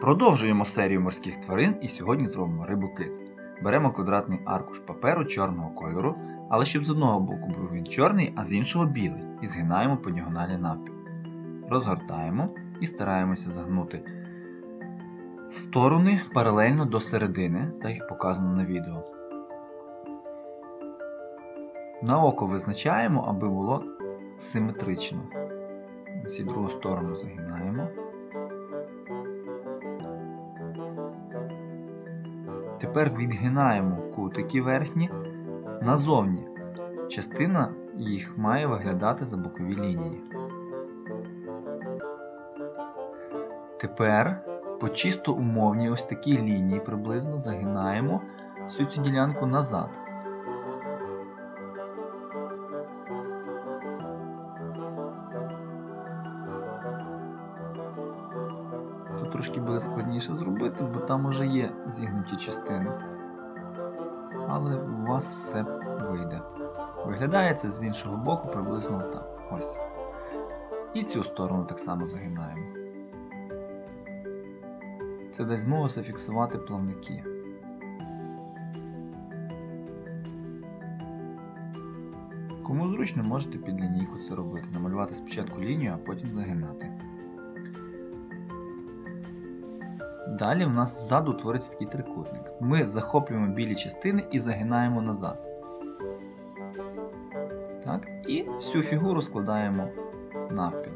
Продовжуємо серію морських тварин і сьогодні зробимо рибу кит. Беремо квадратний аркуш паперу чорного кольору, але щоб з одного боку був він чорний, а з іншого білий, і згинаємо по діагоналі навпіл. Розгортаємо і стараємося загнути сторони паралельно до середини, так як показано на відео. На око визначаємо, аби було симетрично. Ось і другу сторону загинаємо. Тепер відгинаємо кутики верхні назовні. Частина їх має виглядати за бокові лінії. Тепер по чисто умовній ось такій лінії приблизно загинаємо всю цю ділянку назад. Трошки буде складніше зробити, бо там уже є зігнуті частини. Але у вас все вийде. Виглядає це з іншого боку приблизно так. Ось. І цю сторону так само загинаємо. Це дасть змогу зафіксувати плавники. Кому зручно, можете під лінійку це робити. Намалювати спочатку лінію, а потім загинати. Далі в нас ззаду утвориться такий трикутник. Ми захоплюємо білі частини і загинаємо назад. Так, І всю фігуру складаємо навпіл.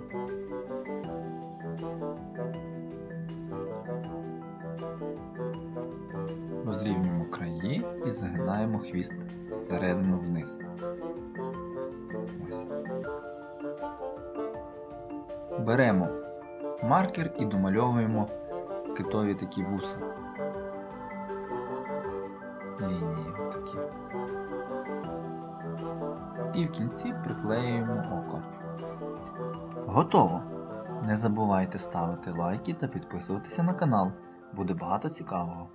Розрівнюємо краї і загинаємо хвіст зсередину вниз. Ось. Беремо маркер і домальовуємо китові такі вуса. Лінії такі. І в кінці приклеюємо око. Готово! Не забувайте ставити лайки та підписуватися на канал. Буде багато цікавого.